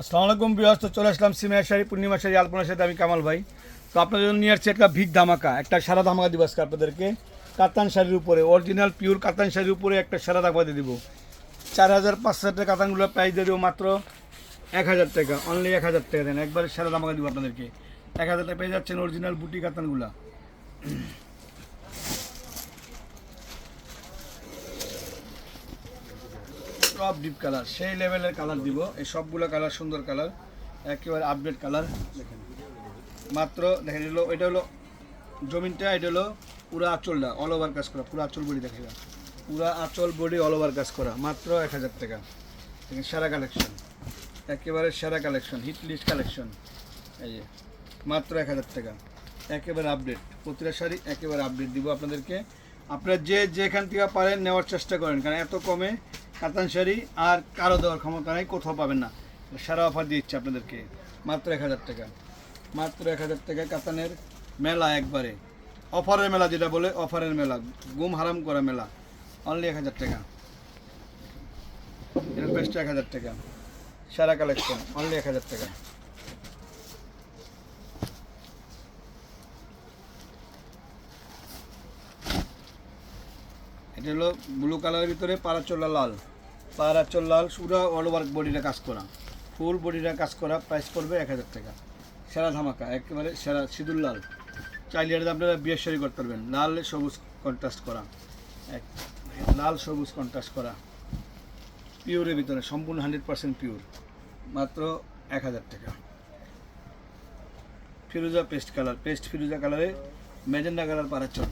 আসসালামু আলাইকুম বিয়াস তো চলে আসলাম সিমিয়া শাড়ি পূর্ণিমা শাড়ি আলপনার সাথে আমি কামাল ভাই। তো আপনাদের জন্য নিয়ে আসছি একটা ভিক ধামাকা, একটা সারা ধামাকা দিব আজকে আপনাদেরকে। কাতান শাড়ির উপরে অরিজিনাল পিওর কাতান শাড়ির উপরে একটা সারা ধামাকা দিয়ে দিব। চার হাজার পাঁচ হাজার টাকা কাতানগুলো প্রাইস দিয়ে দেবো মাত্র এক হাজার টাকা অনলি এক হাজার টাকা দেন। একবারে সারা ধামাকা দিব আপনাদেরকে। এক হাজার টাকা পেয়ে যাচ্ছেন অরিজিনাল বুটি কাতানগুলা। সব ডিপ কালার সেই লেভেলের কালার দিব। এই সবগুলো কালার সুন্দর কালার একেবারে আপডেট কালার দেখেন। মাত্র, দেখেন এগুলো এটা হলো জমিনটা, এটা হলো পুরো আঁচলটা অল ওভার কাজ করা, পুরো আঁচল বডি দেখে পুরো আঁচল বডি অল ওভার কাজ করা, মাত্র এক হাজার টাকা। দেখেন, সেরা কালেকশন একেবারে সেরা কালেকশন হিট লিস্ট কালেকশন এই যে, মাত্র এক হাজার টাকা। একেবারে আপডেট প্রতিটা শাড়ি একেবারে আপডেট দিব আপনাদেরকে। আপনারা যে যেখান থেকে পারেন, নেওয়ার চেষ্টা করেন, কারণ এত কমে কাতান শাড়ি আর কারও দেওয়ার ক্ষমতা নাই, কোথাও পাবেন না। সারা অফার দিচ্ছে আপনাদেরকে। মাত্র এক হাজার টাকা। মাত্র এক হাজার টাকা কাতানের মেলা একবারে। অফারের মেলা যেটা বলে, অফারের মেলা। গুম হারাম করা মেলা। অনলি এক হাজার টাকা। এর বেস্ট এক হাজার টাকা। সারা কালেকশন অনলি এক হাজার টাকা। এটা হলো ব্লু কালারের ভিতরে পাড়াচোল্লা লাল। পাড়াচোল লাল পুরো অল ওভার বডিটা কাজ করা। ফুল বডিটা কাজ করা প্রাইস পড়বে এক হাজার টাকা। সেরা ধামাকা, একেবারে সেরা, সিঁদুর লাল। চাইলে এটা আপনারা বিয়ে শাড়ি করতে পারবেন। লাল সবুজ কন্ট্রাস্ট করা। এক, লাল সবুজ কন্ট্রাস্ট করা। পিওরের ভিতরে, সম্পূর্ণ হান্ড্রেড পার্সেন্ট পিওর মাত্র এক হাজার টাকা। ফিরোজা পেস্ট কালার পেস্ট ফিরোজা কালারে মেজেন্ডা কালার পারাচল।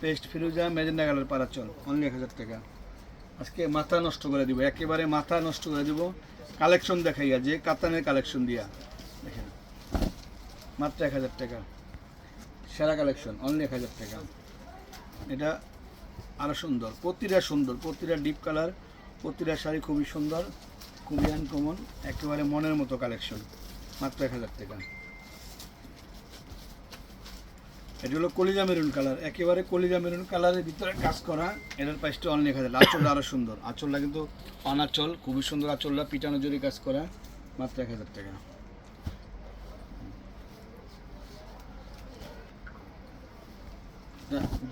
পেস্ট ফিরোজা, মেজেন্ডা কালার পারাচল অনলি এক হাজার টাকা। আজকে মাথা নষ্ট করে দিব, একেবারে মাথা নষ্ট করে দিব। কালেকশন দেখাইয়া যে কাতানের কালেকশন দিয়া। দেখেন, মাত্র এক হাজার টাকা। সেরা কালেকশন, অনলি এক হাজার টাকা। এটা আরও সুন্দর, প্রতিটা সুন্দর, প্রতিটা ডিপ কালার, প্রতিটা শাড়ি খুবই সুন্দর, খুবই আনকমন একেবারে মনের মতো কালেকশন, মাত্র এক হাজার টাকা। এটা হলো কলিজা মেরুন কালার। একেবারে কলিজা মেরুন কালারের ভিতরে কাজ করা এটার প্রাইসটা অনেক হাজার। আঁচলটা আরও সুন্দর। আঁচলটা কিন্তু অনাচল খুবই সুন্দর আঁচলটা পিটানো জরি কাজ করা মাত্র এক হাজার টাকা।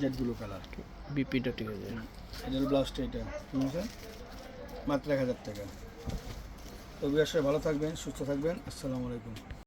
Z blue colour. বিপিটা ঠিক আছে। এটা হলো ব্লাউজটা এটা। ঠিক আছে মাত্র এক হাজার টাকা। তো বিয়ার সবাই ভালো থাকবেন সুস্থ থাকবেন। আসসালামু আলাইকুম।